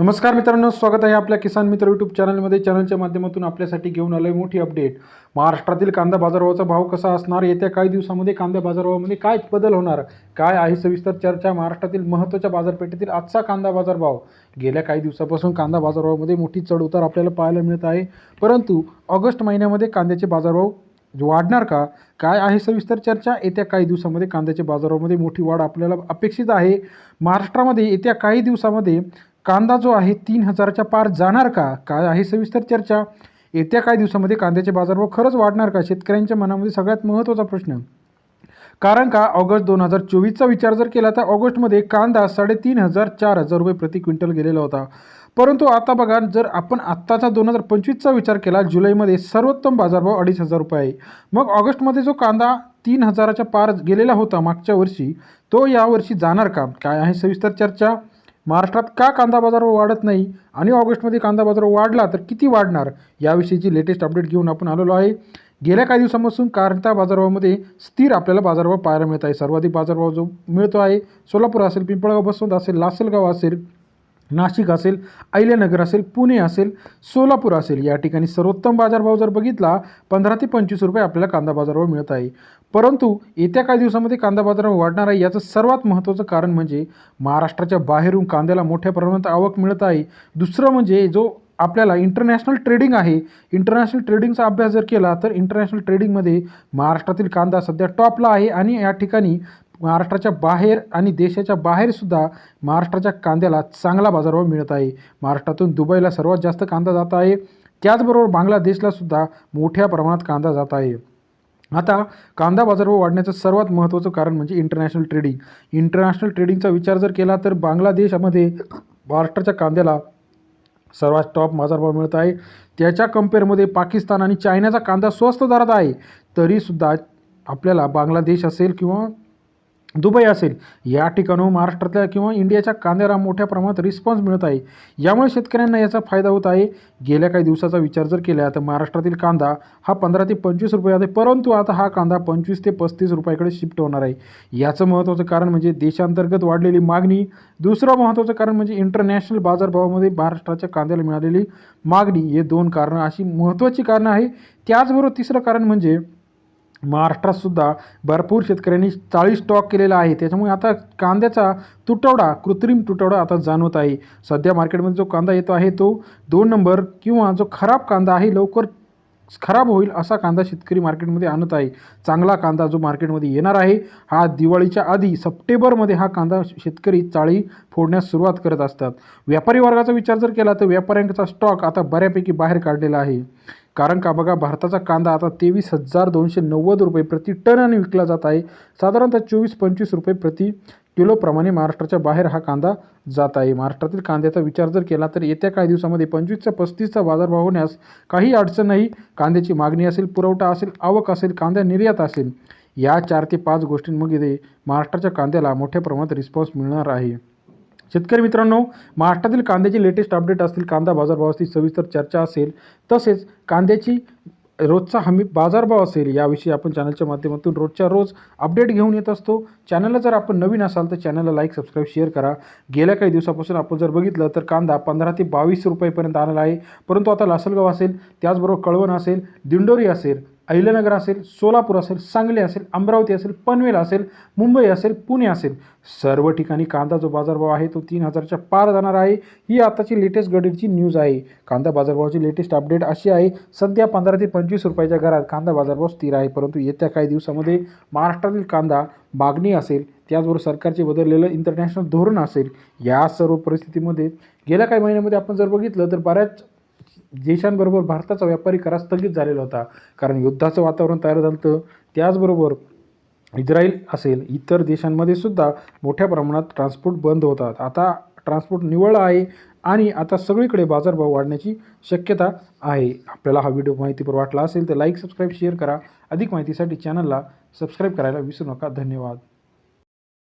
नमस्कार मित्रांनो स्वागत आहे आपल्या किसान मित्र यूट्यूब चॅनलमध्ये चॅनलच्या माध्यमातून आपल्यासाठी घेऊन आलं आहे मोठी अपडेट महाराष्ट्रातील कांदा बाजारभावाचा भाव कसा असणार? येत्या काही दिवसामध्ये कांदा बाजारभावामध्ये काय बदल होणार? काय आहे सविस्तर चर्चा? महाराष्ट्रातील महत्त्वाच्या बाजारपेठेतील आजचा कांदा बाजारभाव? गेल्या काही दिवसापासून कांदा बाजारभावामध्ये मोठी चढउतार आपल्याला पाहायला मिळत आहे. परंतु ऑगस्ट महिन्यामध्ये कांद्याचे बाजारभाव वाढणार का? काय आहे सविस्तर चर्चा? येत्या काही दिवसामध्ये कांद्याच्या बाजारामध्ये मोठी वाढ आपल्याला अपेक्षित आहे. महाराष्ट्रामध्ये येत्या काही दिवसामध्ये कांदा जो आहे तीन हजाराच्या पार जाणार का? काय आहे सविस्तर चर्चा. येत्या काही दिवसामध्ये कांद्याचे बाजारभाव खरंच वाढणार का? शेतकऱ्यांच्या मनामध्ये सगळ्यात महत्त्वाचा प्रश्न. कारण का? ऑगस्ट दोन हजार चोवीसचा विचार जर केला तर ऑगस्टमध्ये कांदा साडेतीन हजार चार हजार रुपये प्रति क्विंटल गेलेला होता. परंतु आता बघा जर आपण आत्ताचा दोन हजार पंचवीसचा विचार केला जुलैमध्ये सर्वोत्तम बाजारभाव अडीच हजार रुपये आहे. मग ऑगस्टमध्ये जो कांदा तीन हजाराच्या पार गेलेला होता मागच्या वर्षी तो यावर्षी जाणार का? काय आहे सविस्तर चर्चा? महाराष्ट्रात का कांदा बाजार वाढत नाही आणि ऑगस्टमध्ये कांदा बाजार वाढला तर किती वाढणार? याविषयीची लेटेस्ट अपडेट घेऊन आपण आलेलो आहे. गेल्या काही दिवसांपासून कांदा बाजारभावामध्ये स्थिर आपल्याला बाजारभाव पाहायला मिळत आहे. सर्वाधिक बाजारभाव जो मिळतो आहे सोलापूर असेल पिंपळगाव बसवंत असेल लासलगाव असेल नाशिक असेल अहिल्यानगर असेल पुणे असेल सोलापूर असेल या ठिकाणी सर्वोत्तम बाजारभाव जर बघितला पंधरा ते पंचवीस रुपये आपल्याला कांदा बाजारभाव मिळत आहे. परंतु येत्या काही दिवसामध्ये कांदा बाजारभाव वाढणार आहे याचं सर्वात महत्त्वाचं कारण म्हणजे महाराष्ट्राच्या बाहेरून कांद्याला मोठ्या प्रमाणात आवक मिळत आहे. दुसरं म्हणजे जो आपल्याला इंटरनॅशनल ट्रेडिंग आहे इंटरनॅशनल ट्रेडिंगचा अभ्यास जर केला तर इंटरनॅशनल ट्रेडिंगमध्ये महाराष्ट्रातील कांदा सध्या टॉपला आहे आणि या ठिकाणी महाराष्ट्राच्या बाहेर आणि देशाच्या बाहेरसुद्धा महाराष्ट्राच्या कांद्याला चांगला बाजारभाव मिळत आहे. महाराष्ट्रातून दुबईला सर्वात जास्त कांदा जात आहे. त्याचबरोबर बांगलादेशलासुद्धा मोठ्या प्रमाणात कांदा जात आहे. आता कांदा बाजारभाव वाढण्याचं सर्वात महत्त्वाचं कारण म्हणजे इंटरनॅशनल ट्रेडिंग इंटरनॅशनल ट्रेडिंगचा विचार जर केला तर बांगलादेशामध्ये महाराष्ट्राच्या कांद्याला सर्वात टॉप बाजारभाव मिळत आहे. त्याच्या कम्पेअरमध्ये पाकिस्तान आणि चायनाचा कांदा स्वस्त दरात आहे. तरीसुद्धा आपल्याला बांगलादेश असेल किंवा दुबई असेल या ठिकाणून महाराष्ट्रातल्या किंवा इंडियाच्या कांद्याला मोठ्या प्रमाणात रिस्पॉन्स मिळत आहे. यामुळे शेतकऱ्यांना याचा फायदा होत आहे. गेल्या काही दिवसाचा विचार जर केला तर महाराष्ट्रातील कांदा हा पंधरा ते पंचवीस रुपये आहे. परंतु आता हा कांदा पंचवीस ते पस्तीस रुपयाकडे शिफ्ट होणार आहे. याचं महत्त्वाचं कारण म्हणजे देशांतर्गत वाढलेली मागणी. दुसरं महत्त्वाचं कारण म्हणजे इंटरनॅशनल बाजारभावामध्ये महाराष्ट्राच्या कांद्याला मिळालेली मागणी. हे दोन कारणं अशी महत्त्वाची कारणं आहे. त्याचबरोबर तिसरं कारण म्हणजे महाराष्ट्रातसुद्धा भरपूर शेतकऱ्यांनी चाळीस स्टॉक केलेला आहे. त्याच्यामुळे आता कांद्याचा तुटवडा कृत्रिम तुटवडा आता जाणवत आहे. सध्या मार्केटमध्ये जो कांदा येतो आहे तो दोन नंबर किंवा जो खराब कांदा आहे लवकर खराब होईल असा कांदा शेतकरी मार्केटमध्ये आणत आहे. चांगला कांदा जो मार्केटमध्ये येणार आहे हा दिवाळीच्या आधी सप्टेंबरमध्ये हा कांदा शेतकरी चाळी फोडण्यास सुरुवात करत असतात. व्यापारी वर्गाचा विचार जर केला तर व्यापाऱ्यांचा स्टॉक आता बऱ्यापैकी बाहेर काढलेला आहे. कारण का बघा भारताचा कांदा आता तेवीस हजार दोनशे नव्वद रुपये प्रति टनाने विकला जात आहे. साधारणतः चोवीस पंचवीस रुपये प्रति किलोप्रमाणे महाराष्ट्राच्या बाहेर हा कांदा जात आहे. महाराष्ट्रातील कांद्याचा विचार जर केला तर येत्या काही दिवसामध्ये पंचवीसचा पस्तीसचा बाजारभाव होण्यास काही अडचण नाही. कांद्याची मागणी असेल पुरवठा असेल आवक असेल कांदा निर्यात असेल या चार ते पाच गोष्टींमध्ये महाराष्ट्राच्या कांद्याला मोठ्या प्रमाणात रिस्पॉन्स मिळणार आहे. शेतकरी मित्रांनो महाराष्ट्रातील कांद्याची लेटेस्ट अपडेट असतील कांदा बाजारभावाची सविस्तर चर्चा असेल तसेच कांद्याची रोजचा हमी बाजारभाव असेल याविषयी आपण चॅनलच्या माध्यमातून रोजच्या रोज अपडेट घेऊन येत असतो. चॅनलला जर आपण नवीन असाल तर चॅनलला लाईक सबस्क्राईब शेअर करा. गेल्या काही दिवसापासून आपण जर बघितलं तर कांदा पंधरा ते बावीस रुपयेपर्यंत आलेला आहे. परंतु आता लासलगाव असेल त्याचबरोबर कळवण असेल दिंडोरी असेल अहिल्यानगर असेल सोलापूर असेल सांगली असेल अमरावती असेल पनवेल असेल मुंबई असेल पुणे असेल सर्व ठिकाणी कांदा जो बाजारभाव आहे तो तीन हजारच्या पार जाणार आहे. ही आताची लेटेस्ट गडीची न्यूज आहे. कांदा बाजारभावाची लेटेस्ट अपडेट अशी आहे सध्या पंधरा ते पंचवीस रुपयाच्या घरात कांदा बाजारभाव स्थिर आहे परंतु येत्या काही दिवसामध्ये महाराष्ट्रातील कांदा मागणी असेल त्याचबरोबर सरकारचे बदललेलं इंटरनॅशनल धोरण असेल या सर्व परिस्थितीमध्ये गेल्या काही महिन्यामध्ये आपण जर बघितलं तर बऱ्याच देशांबरोबर भारताचा व्यापारी करार स्थगित झालेला होता. कारण युद्धाचं वातावरण तयार झालं होतं. त्याचबरोबर इस्रायल असेल इतर देशांमध्ये सुद्धा मोठ्या प्रमाणात ट्रान्सपोर्ट बंद होतात. आता ट्रान्सपोर्ट निवळ आहे आणि आता सगळीकडे बाजारभाव वाढण्याची शक्यता आहे. आपल्याला हा व्हिडिओ माहितीपर वाटला असेल तर लाईक सबस्क्राईब शेअर करा. अधिक माहितीसाठी चॅनलला सबस्क्राईब करायला विसरू नका. धन्यवाद.